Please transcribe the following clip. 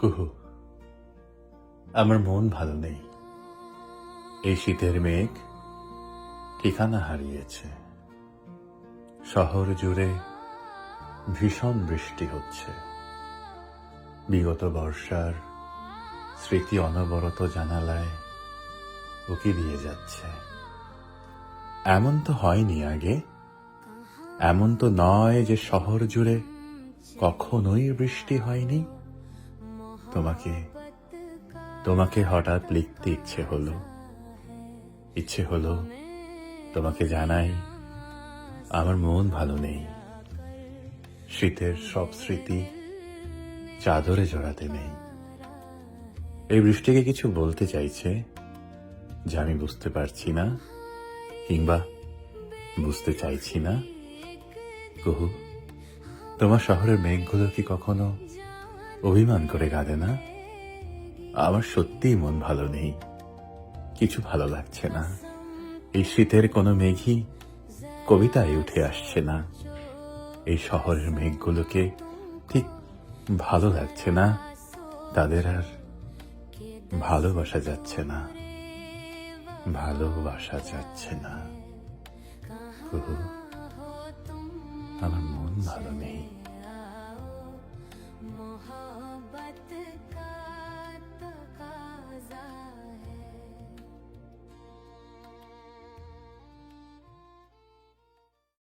কুহু। আমার মন ভালো নেই। এই শীতের মেঘ ঠিকানা হারিয়েছে। শহর জুড়ে ভীষণ বৃষ্টি হচ্ছে। বিগত বর্ষার স্মৃতি অনবরত জানালায় উকি দিয়ে যাচ্ছে। এমন তো হয়নি আগে। এমন তো নয় যে শহর জুড়ে কখনোই বৃষ্টি হয়নি। তোমাকে তোমাকে হঠাৎ লিখতে ইচ্ছে হলো। ইচ্ছে হলো তোমাকে জানাই, আমার মন ভালো নেই। শীতের সব স্মৃতি চাদরে জড়াতে নেই। এই বৃষ্টিকে কিছু বলতে চাইছে যা আমি বুঝতে পারছি না, কিংবা বুঝতে চাইছি না। কুহু, তোমার শহরের মেঘগুলো কি কখনো অভিমান করে কাঁদে না? আমার সত্যিই মন ভালো নেই। কিছু ভালো লাগছে না। এই শীতের কোনো মেঘই কবিতায় উঠে আসছে না। এই শহরের মেঘগুলোকে ঠিক ভালো লাগছে না। তাদের আর ভালোবাসা যাচ্ছে না। ভালোবাসা যাচ্ছে না। আমার মন ভালো নেই।